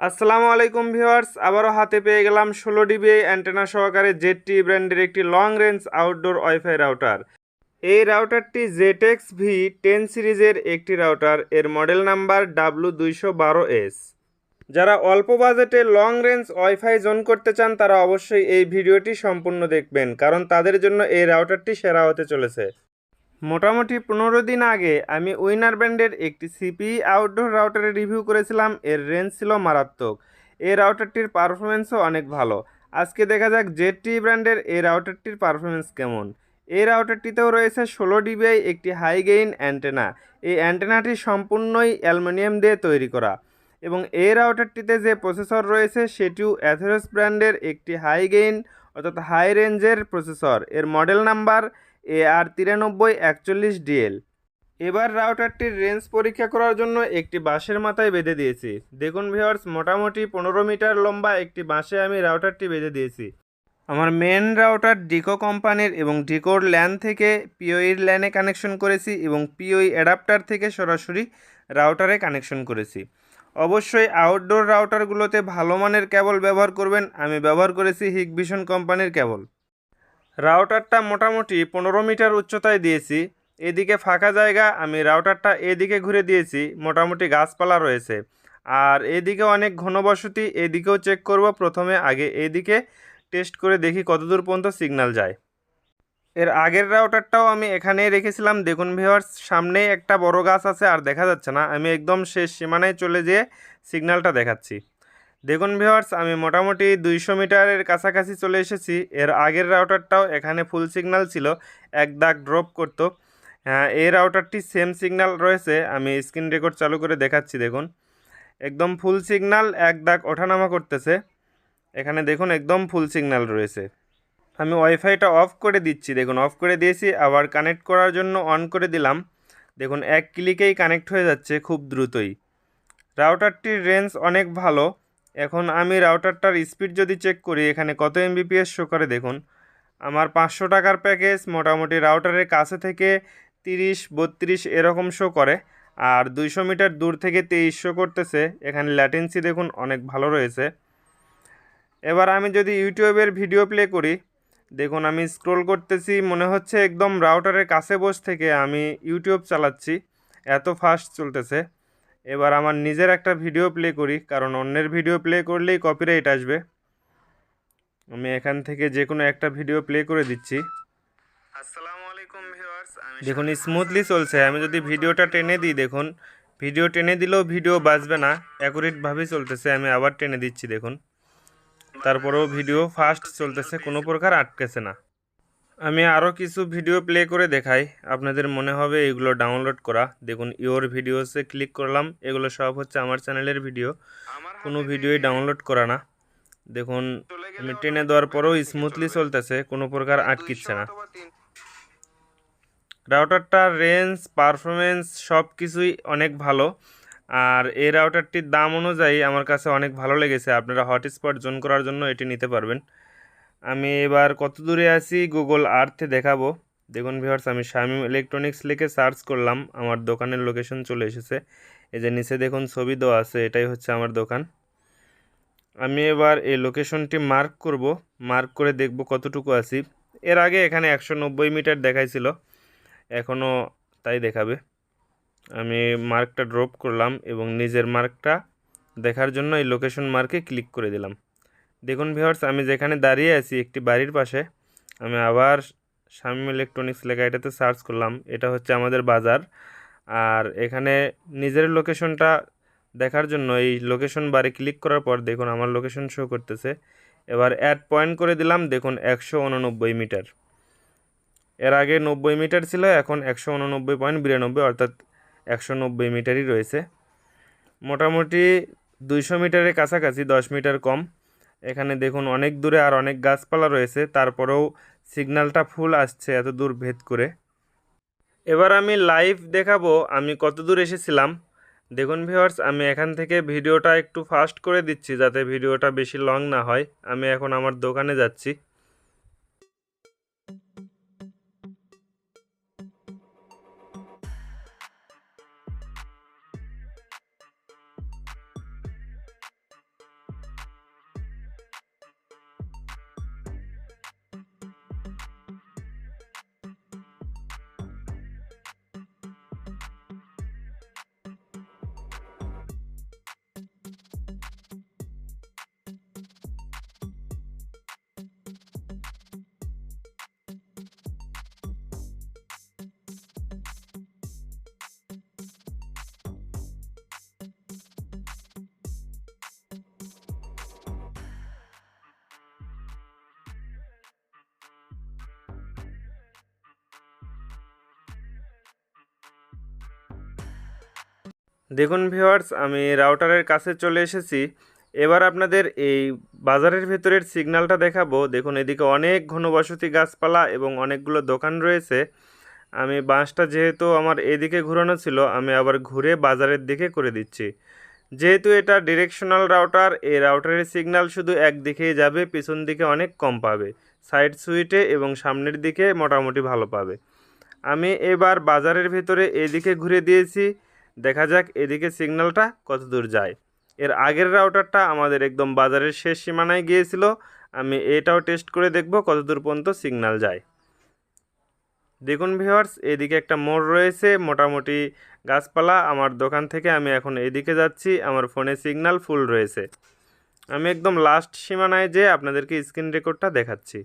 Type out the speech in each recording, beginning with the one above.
আসসালামু আলাইকুম ভিউয়ার্স, আবারও হাতে পেয়ে গেলাম ষোলো ডিবি অ্যান্টেনা সহকারে জেডটি ব্র্যান্ডের একটি long range outdoor wifi router এই রাউটারটি জেটেক্স ভি টেন সিরিজের একটি রাউটার এর মডেল নাম্বার ডাব্লু দুইশো বারো এস যারা অল্প বাজেটে লং রেঞ্জ ওয়াইফাই জোন করতে চান, তারা অবশ্যই এই ভিডিওটি সম্পূর্ণ দেখবেন, কারণ তাদের জন্য এই রাউটারটি সেরা হতে চলেছে। মোটামুটি পনেরো দিন আগে আমি উইনার ব্র্যান্ডের একটি সিপি আউটডোর রাউটারের রিভিউ করেছিলাম। এর রেঞ্জ ছিল মারাত্মক। এই রাউটারটির পারফরমেন্সও অনেক ভালো। আজকে দেখা যাক জেডটি ব্র্যান্ডের এই রাউটারটির পারফরমেন্স কেমন। এই রাউটারটিতেও রয়েছে ষোলো ডিবিআই একটি হাই গেইন অ্যান্টেনা এই অ্যান্টেনাটি সম্পূর্ণই অ্যালুমিনিয়াম দিয়ে তৈরি করা। এবং এই রাউটারটিতে যে প্রসেসর রয়েছে, সেটিও অ্যাথেরস ব্র্যান্ডের একটি হাই গেইন অর্থাৎ হাই রেঞ্জের প্রসেসর এর মডেল নাম্বার এ আর তিরানব্বই, একচল্লিশ ডিএল। এবার রাউটারটির রেঞ্জ পরীক্ষা করার জন্য একটি বাঁশের মাথায় বেঁধে দিয়েছি। দেখুন ভিওয়ার্স মোটামুটি পনেরো মিটার লম্বা একটি বাঁশে আমি রাউটারটি বেঁধে দিয়েছি। আমার মেন রাউটার ডিকো কোম্পানির এবং ডিকোর ল্যান থেকে পিওইর ল্যানে কানেকশন করেছি এবং পিওই অ্যাডাপ্টার থেকে সরাসরি রাউটারে কানেকশন করেছি। অবশ্যই আউটডোর রাউটারগুলোতে ভালো মানের কেবল ব্যবহার করবেন। আমি ব্যবহার করেছি হিগভিশন কোম্পানির কেবল। রাউটারটা মোটামুটি পনেরো মিটার উচ্চতায় দিয়েছি। এদিকে ফাঁকা জায়গা, আমি রাউটারটা এদিকে ঘুরে দিয়েছি, মোটামুটি গাছপালা রয়েছে। আর এদিকে অনেক ঘনবসতি, এদিকেও চেক করব, প্রথমে আগে এদিকে টেস্ট করে দেখি কতদূর পর্যন্ত সিগন্যাল যায়। এর আগের রাউটারটাও আমি এখানেই রেখেছিলাম। দেখুন ভিওয়ার্স সামনেই একটা বড় গাছ আছে, আর দেখা যাচ্ছে না। আমি একদম শেষ সীমানায় চলে যেয়ে সিগন্যালটা দেখাচ্ছি। দেখুন ভিওয়ার্স আমি মোটামুটি দুইশো মিটারের কাছাকাছি চলে এসেছি। এর আগের রাউটারটাও এখানে ফুল সিগন্যাল ছিল, এক দাগ ড্রপ করতো। হ্যাঁ এই রাউটারটি সেম সিগন্যাল রয়েছে, আমি স্ক্রিন রেকর্ড চালু করে দেখাচ্ছি, দেখুন। একদম ফুল সিগন্যাল এক দাগ ওঠানামা করতেছে। এখানে দেখুন, একদম ফুল সিগন্যাল রয়েছে। আমি ওয়াইফাইটা অফ করে দিচ্ছি, দেখুন অফ করে দিয়েছি, আবার কানেক্ট করার জন্য অন করে দিলাম। দেখুন, এক ক্লিকেই কানেক্ট হয়ে যাচ্ছে খুব দ্রুতই। রাউটারটির রেঞ্জ অনেক ভালো। এখন আমি রাউটারটার স্পিড যদি চেক করি, এখানে কত এমবিপিএস শো করে দেখুন। আমার পাঁচশো টাকার প্যাকেজ মোটামুটি রাউটারের কাছে থেকে তিরিশ, বত্রিশ এরকম শো করে, আর দুইশো মিটার দূর থেকে তেইশ শো করতেছে। এখানে ল্যাটেন্সি দেখুন অনেক ভালো রয়েছে। এবার আমি যদি ইউটিউবের ভিডিও প্লে করি, দেখুন আমি স্ক্রোল করতেছি, মনে হচ্ছে একদম রাউটারের কাছে বস থেকে আমি ইউটিউব চালাচ্ছি। এত ফাস্ট চলতেছে। এবার আমার নিজের একটা ভিডিও প্লে করি কারণ অন্যের ভিডিও প্লে করলেই কপিরাইট আসবে। আমি এখান থেকে যে কোনো একটা ভিডিও প্লে করে দিচ্ছি। আসসালামু আলাইকুম ভিউয়ার্স দেখুন স্মুথলি চলছে। আমি যদি ভিডিওটা টেনে দিই দেখুন ভিডিও টেনে দিলেও ভিডিও বাজবে না অ্যাকুরেটভাবেই চলতেছে। আমি আবার টেনে দিচ্ছি দেখুন। তারপরেও ভিডিও ফাস্ট চলতেছে কোনো প্রকার আটকেছে না। আমি আরও কিছু ভিডিও প্লে করে দেখাই। আপনাদের মনে হবে এগুলো ডাউনলোড করা। দেখুন ইওর ভিডিওসে ক্লিক করলাম। এগুলো সব হচ্ছে আমার চ্যানেলের ভিডিও কোনো ভিডিওই ডাউনলোড করা না। দেখুন আমি টেনে দেওয়ার পরেও স্মুথলি চলতেছে কোনো প্রকার আটকিচ্ছে না। রাউটারটার রেঞ্জ পারফরমেন্স সব কিছুই অনেক ভালো। আর এই রাউটারটির দাম অনুযায়ী আমার কাছে অনেক ভালো লেগেছে। আপনারা হটস্পট জোন করার জন্য এটি নিতে পারবেন। আমি এবার কত দূরে আছি? গুগল আর্থে দেখাবো। দেখুন ভিউয়ার্স আমি শামিম ইলেকট্রনিক্স লিখে সার্চ করলাম। আমার দোকানের লোকেশন চলে এসেছে। এই যে নিচে দেখুন ছবি দেওয়া আছে, এটাই হচ্ছে আমার দোকান। আমি এবার এই লোকেশনটি মার্ক করব। মার্ক করে দেখব কতটুকু আছি। এর আগে এখানে একশো নব্বই মিটার দেখাইছিল। এখনও তাই দেখাবে। আমি মার্কটা ড্রপ করলাম এবং নিজের মার্কটা দেখার জন্য এই লোকেশন মার্কে ক্লিক করে দিলাম। দেখুন ভিউয়ার্স, আমি যেখানে দাঁড়িয়ে আছি একটি বাড়ির পাশে, আমি আবার শামিম ইলেকট্রনিক্স লেখা এটাতে সার্চ করলাম। এটা হচ্ছে আমাদের বাজার। আর এখানে নিজের লোকেশনটা দেখার জন্য এই লোকেশন বারে ক্লিক করার পর দেখুন আমার লোকেশন শো করতেছে। এবার অ্যাড পয়েন্ট করে দিলাম, দেখুন একশো উননব্বই মিটার। এর আগে নব্বই মিটার ছিল, এখন একশো উননব্বই পয়েন্ট বিরানব্বই, অর্থাৎ একশো নব্বই মিটারই রয়েছে। মোটামুটি দুইশো মিটারের কাছাকাছি, দশ মিটার কম। এখানে দেখুন অনেক দূরে আর অনেক গাছপালা রয়েছে, তারপরেও সিগন্যালটা ফুল আসছে এত দূর ভেদ করে। এবার আমি লাইভ দেখাবো, আমি কত দূর এসেছিলাম। দেখুন ভিওয়ার্স আমি এখান থেকে ভিডিওটা একটু ফাস্ট করে দিচ্ছি যাতে ভিডিওটা বেশি লং না হয়। আমি এখন আমার দোকানে যাচ্ছি। দেখুন ভিউয়ার্স, আমি রাউটারের কাছে চলে এসেছি। এবার আপনাদের এই বাজারের ভেতরের সিগন্যালটা দেখাবো। দেখুন, এদিকে অনেক ঘনবসতি গাছপালা এবং অনেকগুলো দোকান রয়েছে। আমি বাঁশটা যেহেতু আমার এদিকে ঘুরানো ছিল, আমি আবার ঘুরে বাজারের দিকে করে দিচ্ছি। যেহেতু এটা ডিরেকশনাল রাউটার এই রাউটারের সিগন্যাল শুধু একদিকেই যাবে, পিছন দিকে অনেক কম পাবে। সাইড সুইটে এবং সামনের দিকে মোটামুটি ভালো পাবে। আমি এবার বাজারের ভেতরে এদিকে ঘুরে দিয়েছি। দেখা যাক এদিকে সিগন্যালটা কত দূর যায়। এর আগের রাউটারটা আমাদের একদম বাজারের শেষ সীমানায় গিয়েছিল। আমি এটাও টেস্ট করে দেখব কত দূর পর্যন্ত সিগন্যাল যায়। দেখুন ভিউয়ার্স, এদিকে একটা মোড় রয়েছে, মোটামুটি গাছপালা। আমার দোকান থেকে আমি এখন এদিকে যাচ্ছি, আমার ফোনে সিগন্যাল ফুল রয়েছে। আমি একদম লাস্ট সীমানায় যে আপনাদেরকে স্ক্রিন রেকর্ডটা দেখাচ্ছি।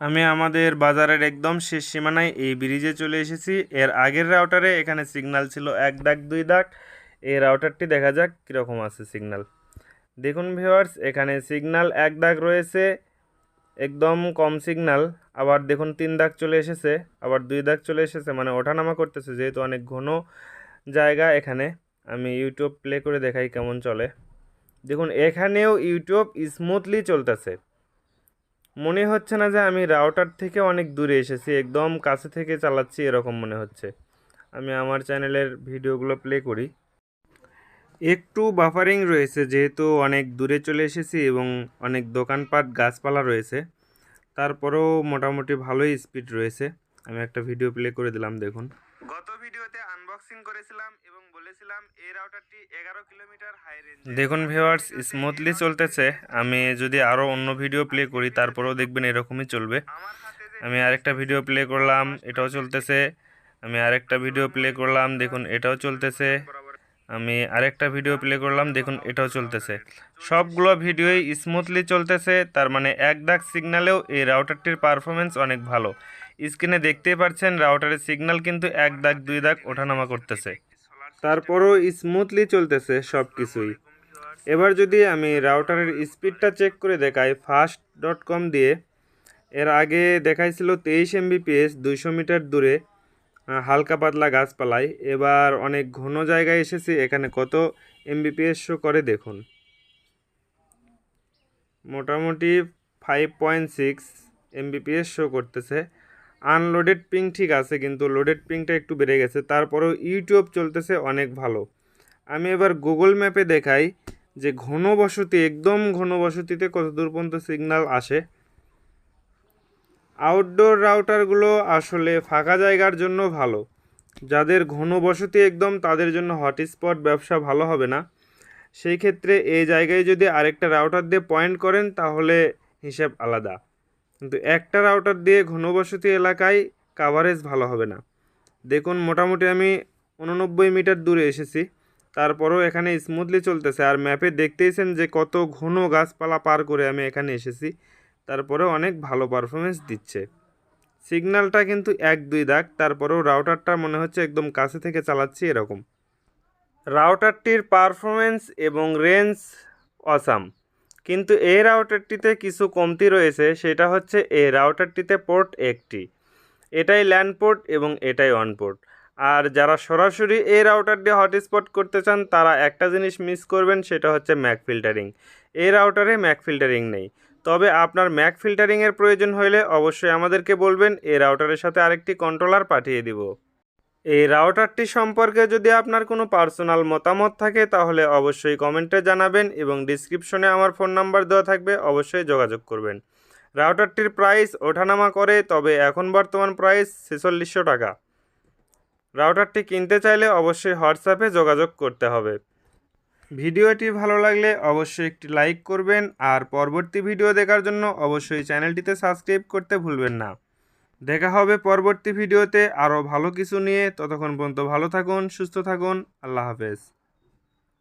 আমি আমাদের বাজারের একদম শেষ সীমানায় এই ব্রিজে চলে এসেছি। এর আগের রাউটারে এখানে সিগনাল ছিল এক দাগ, দুই দাগ। এই রাউটারটি দেখা যাক কীরকম আছে সিগনাল দেখুন ভিওয়ার্স এখানে সিগনাল এক দাগ রয়েছে, একদম কম সিগনাল আবার দেখুন তিন দাগ চলে এসেছে, আবার দুই দাগ চলে এসেছে মানে ওঠানামা করতেছে, যেহেতু অনেক ঘন জায়গা এখানে। আমি ইউটিউব প্লে করে দেখাই কেমন চলে। দেখুন, এখানেও ইউটিউব স্মুথলি চলতেছে। মনে হচ্ছে না যে আমি রাউটার থেকে অনেক দূরে এসেছি, একদম কাছে থেকে চালাচ্ছি এরকম মনে হচ্ছে। আমি আমার চ্যানেলের ভিডিওগুলো প্লে করি। একটু বাফারিং রয়েছে যেহেতু অনেক দূরে চলে এসেছি এবং অনেক দোকানপাট, গাছপালা রয়েছে। তারপরেও মোটামুটি ভালোই স্পিড রয়েছে। আমি একটা ভিডিও প্লে করে দিলাম, দেখুন। গত ভিডিওতে আনবক্সিং করেছিলাম এবং বলেছিলাম এই রাউটারটি এগারো কিলোমিটার হাই রেঞ্জ দেখুন ভিউয়ার্স স্মুথলি চলতেছে। আমি যদি আরও অন্য ভিডিও প্লে করি তারপরেও দেখবেন এরকমই চলবে। আমি আরেকটা ভিডিও প্লে করলাম এটাও চলতেছে। আমি আরেকটা ভিডিও প্লে করলাম দেখুন এটাও চলতেছে। আমি আরেকটা ভিডিও প্লে করলাম দেখুন এটাও চলতেছে। সবগুলো ভিডিওই স্মুথলি চলতেছে তার মানে এক দাগ সিগন্যালেও এই রাউটারটির পারফরমেন্স অনেক ভালো। স্ক্রিনে দেখতেই পাচ্ছেন রাউটারের সিগন্যাল কিন্তু এক দাগ দুই দাগ ওঠানামা করতেছে। তারপরও স্মুথলি চলতেছে সব কিছুই এবার যদি আমি রাউটারের স্পিডটা চেক করে দেখাই ফাস্ট ডট কম দিয়ে, এর আগে দেখাইছিল তেইশ এমবিপিএস দুইশো মিটার দূরে হালকা পাতলা গাছপালায়। এবার অনেক ঘন জায়গায় এসেছি, এখানে কত এমবিপিএস শো করে দেখুন। মোটামুটি five point six Mbps show করতেছে। আনলোডেড পিং ঠিক আছে, কিন্তু লোডেড পিংটা একটু বেড়ে গেছে, তারপরেও ইউটিউব চলতেছে অনেক ভালো। আমি এবার গুগল ম্যাপে দেখাই যে ঘনবসতি, একদম ঘনবসতিতে কত দূর পর্যন্ত সিগন্যাল আসে। আউটডোর রাউটারগুলো আসলে ফাঁকা জায়গার জন্য ভালো। যাদের ঘন বসতি একদম তাদের জন্য হটস্পট ব্যবসা ভালো হবে না। সেই ক্ষেত্রে এই জায়গায় যদি আরেকটা রাউটার দিয়ে পয়েন্ট করেন, তাহলে হিসাব আলাদা। কিন্তু একটা রাউটার দিয়ে ঘনবসতি এলাকায় কাভারেজ ভালো হবে না। দেখুন, মোটামুটি আমি উননব্বই মিটার দূরে এসেছি। তারপরেও এখানে স্মুথলি চলতেছে। আর ম্যাপে দেখতেইছেন যে কত ঘন গাছপালা পার করে আমি এখানে এসেছি। তারপরেও অনেক ভালো পারফরমেন্স দিচ্ছে। সিগন্যালটা কিন্তু এক দুই দাগ। তারপরেও রাউটারটা মনে হচ্ছে একদম কাছে থেকে চালাচ্ছি এরকম। রাউটারটির পারফরমেন্স এবং রেঞ্জ অসাম কিন্তু এই রাউটারটিতে কিছু কমতি রয়েছে, সেটা হচ্ছে এই রাউটারটিতে পোর্ট একটি। এটাই ল্যান্ড পোর্ট এবং এটাই অন পোর্ট। আর যারা সরাসরি এই রাউটার দিয়ে হটস্পট করতে চান, তারা একটা জিনিস মিস করবেন, সেটা হচ্ছে ম্যাক ফিল্টারিং। এই রাউটারে ম্যাক ফিল্টারিং নেই। তবে আপনার ম্যাক ফিল্টারিংয়ের প্রয়োজন হলে অবশ্যই আমাদেরকে বলবেন এই রাউটারের সাথে আরেকটি কন্ট্রোলার পাঠিয়ে দিব। এই রাউটারটি সম্পর্কে যদি আপনার কোনো পার্সোনাল মতামত থাকে, তাহলে অবশ্যই কমেন্টে জানাবেন এবং ডিসক্রিপশনে আমার ফোন নাম্বার দেওয়া থাকবে, অবশ্যই যোগাযোগ করবেন। রাউটারটির প্রাইস ওঠানামা করে, তবে এখন বর্তমান প্রাইস ছেচল্লিশশো টাকা। রাউটারটি কিনতে চাইলে অবশ্যই হোয়াটসঅ্যাপে যোগাযোগ করতে হবে। ভিডিওটি ভালো লাগলে অবশ্যই একটি লাইক করবেন, আর পরবর্তী ভিডিও দেখার জন্য অবশ্যই চ্যানেলটিতে সাবস্ক্রাইব করতে ভুলবেন না। দেখা হবে পরবর্তী ভিডিওতে। আরও ভালো কিছু নিয়ে। ততক্ষণ পর্যন্ত ভালো থাকুন, সুস্থ থাকুন। আল্লাহ হাফেজ।